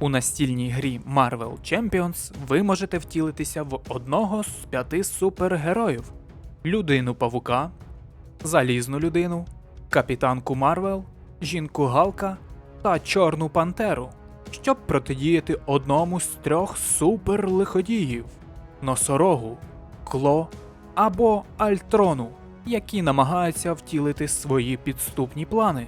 У настільній грі Marvel Champions ви можете втілитися в одного з п'яти супергероїв: людину павука, залізну людину, капітанку Марвел, жінку Галка та Чорну Пантеру, щоб протидіяти одному з трьох суперлиходіїв носорогу, кло або Альтрону, які намагаються втілити свої підступні плани.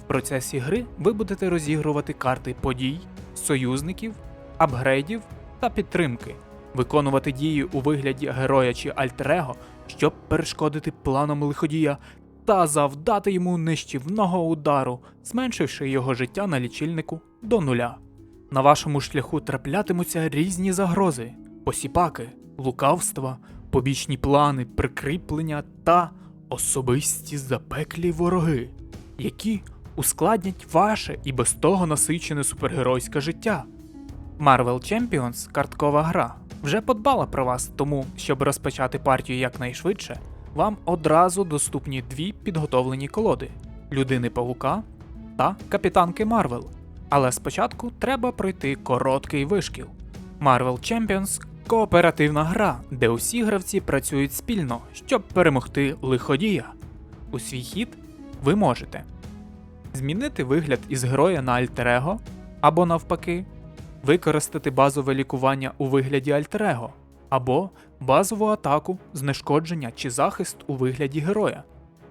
В процесі гри ви будете розігрувати карти подій, союзників, апгрейдів та підтримки, виконувати дії у вигляді героя чи альтерего, щоб перешкодити планам лиходія та завдати йому нищівного удару, зменшивши його життя на лічильнику до нуля. На вашому шляху траплятимуться різні загрози, посіпаки, лукавства, побічні плани, прикріплення та особисті запеклі вороги, які ускладнять ваше і без того насичене супергеройське життя. Marvel Champions карткова гра вже подбала про вас, тому, щоб розпочати партію якнайшвидше, вам одразу доступні дві підготовлені колоди людини Павука та Капітанки Марвел. Але спочатку треба пройти короткий вишкіл. Marvel Champions кооперативна гра, де усі гравці працюють спільно, щоб перемогти лиходія. У свій хід ви можете змінити вигляд із героя на альтерего або навпаки, використати базове лікування у вигляді альтерего, або базову атаку, знешкодження чи захист у вигляді героя.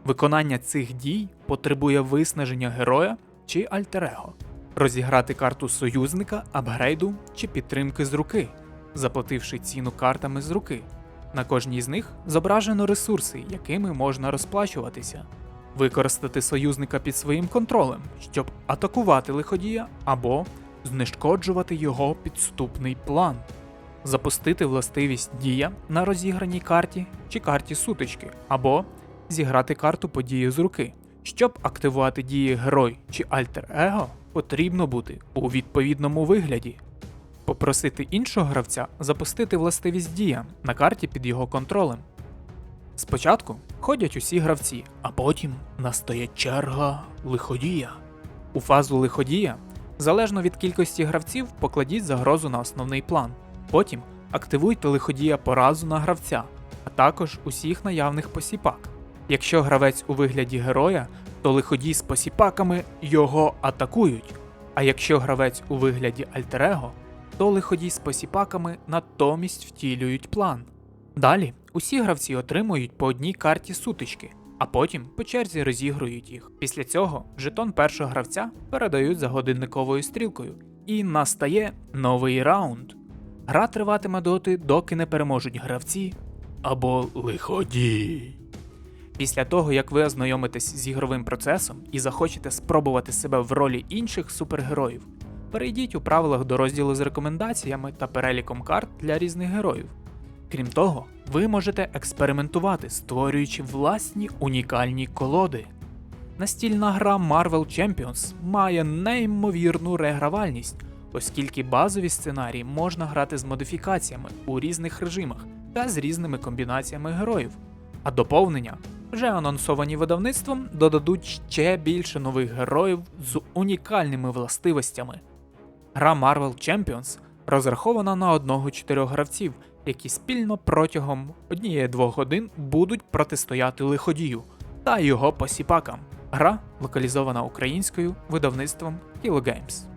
Виконання цих дій потребує виснаження героя чи альтерего, розіграти карту союзника, апгрейду чи підтримки з руки, заплативши ціну картами з руки. На кожній з них зображено ресурси, якими можна розплачуватися використати союзника під своїм контролем, щоб атакувати лиходія або знешкоджувати його підступний план, запустити властивість дія на розіграній карті чи карті сутички, або зіграти карту події з руки. Щоб активувати дії герой чи альтер-его, потрібно бути у відповідному вигляді. Попросити іншого гравця запустити властивість дія на карті під його контролем. Спочатку ходять усі гравці, а потім настає черга лиходія. У фазу лиходія, залежно від кількості гравців, покладіть загрозу на основний план. Потім активуйте лиходія по разу на гравця, а також усіх наявних посіпак. Якщо гравець у вигляді героя, то лиходій з посіпаками його атакують. А якщо гравець у вигляді альтерего, то лиходій з посіпаками натомість втілюють план. Далі усі гравці отримують по одній карті сутички, а потім по черзі розігрують їх. Після цього жетон першого гравця передають за годинниковою стрілкою, і настає новий раунд. Гра триватиме доти, доки не переможуть гравці або лиходій. Після того, як ви ознайомитесь з ігровим процесом і захочете спробувати себе в ролі інших супергероїв, перейдіть у правилах до розділу з рекомендаціями та переліком карт для різних героїв. Крім того, ви можете експериментувати, створюючи власні унікальні колоди. Настільна гра Marvel Champions має неймовірну регравальність, оскільки базові сценарії можна грати з модифікаціями у різних режимах та з різними комбінаціями героїв. А доповнення, вже анонсовані видавництвом, додадуть ще більше нових героїв з унікальними властивостями. Гра Marvel Champions розрахована на одного-чотирьох гравців, які спільно протягом однієї-двох годин будуть протистояти лиходію та його посіпакам. Гра локалізована українською видавництвом Kilo Games.